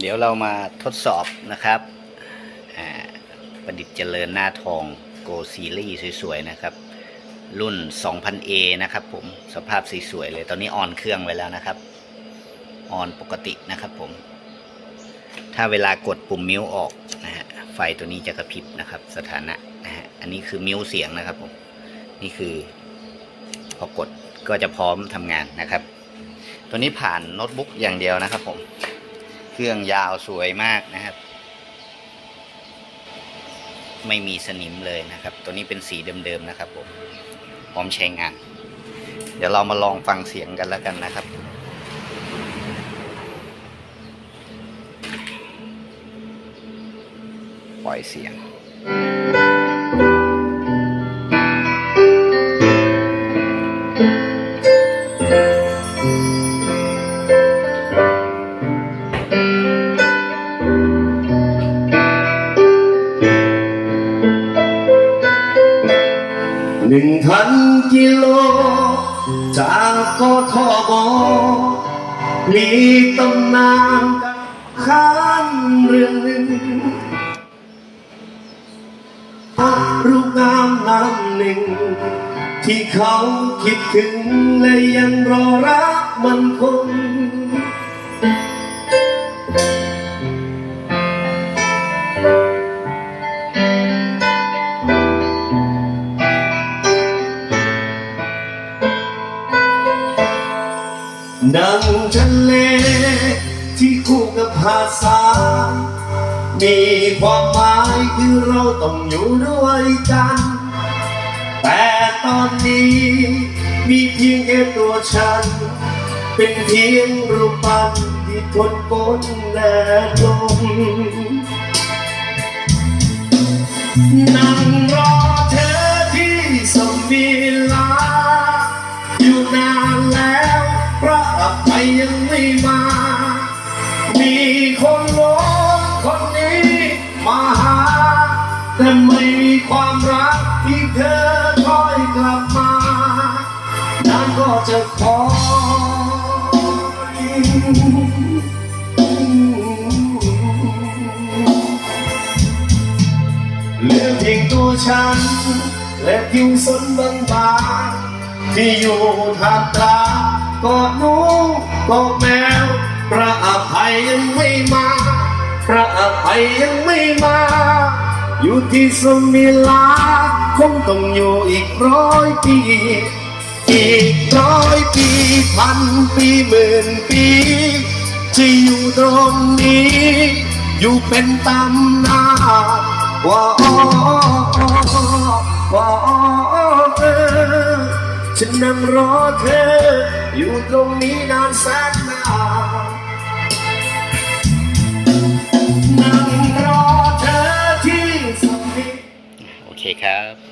เดี๋ยวเรามาทดสอบนะครับประดิษฐ์เจริญหน้าทองโกซีรีสวยๆนะครับ รุ่น 2000A นะครับผมสภาพสวยๆเลยตอนนี้ออนเครื่องไว้แล้วนะครับ ออนปกตินะครับผม ถ้าเวลากดปุ่มมิวออกนะฮะไฟตัวนี้จะกระพริบนะครับ สถานะนะฮะอันนี้คือมิวเสียงนะครับผม นี่คือ พอกดก็จะพร้อมทำงานนะครับ ตัวนี้ผ่านโน้ตบุ๊กอย่างเดียวนะครับผม เครื่องยาวสวยมากนะครับ ไม่มีสนิมเลยนะครับ ตัวนี้เป็นสีเดิมๆนะครับผมพร้อมใช้งาน เดี๋ยวเรามาลองฟังเสียงกันแล้วกันนะครับปล่อยเสียง หนึ่งพันกิโล จากกทบมีตำนานข้างเรื่องหนึ่งรูปงามน้ำหนึ่ง ที่เขาคิดถึงและยังรอรักมันคง ดังทะเลที่คู่กับหาดทรายมีความหมายคือเราต้องอยู่ด้วยกัน แต่ตอนนี้มีเพียงแค่ตัวฉัน เป็นเพียงรูปปั้นที่ทนฝนแดดลมนั่งรอ ยังไม่มา มีคนโน้นคนนี้มาหา แต่ไม่มีความรักที่เธอคอยกลับมานั้นก็จะคอเหลือเพียงตัวฉัน และผิวสนบางบางๆที่อยู่ท่ามกลาง กอดหนูกอดแมวพระอภัยยังไม่มา พระอภัยยังไม่มา อยู่ที่สมิลา คงต้องอยู่อีกร้อยปี อีกร้อยปีพันปีหมื่นปีจะอยู่ตรงนี้ อยู่เป็นตำนานว่าอ้อว่า นั่งรอเธอ อยู่ตรงนี้นานแสนนานนั่งรอเธอที่สมิโอเคครับ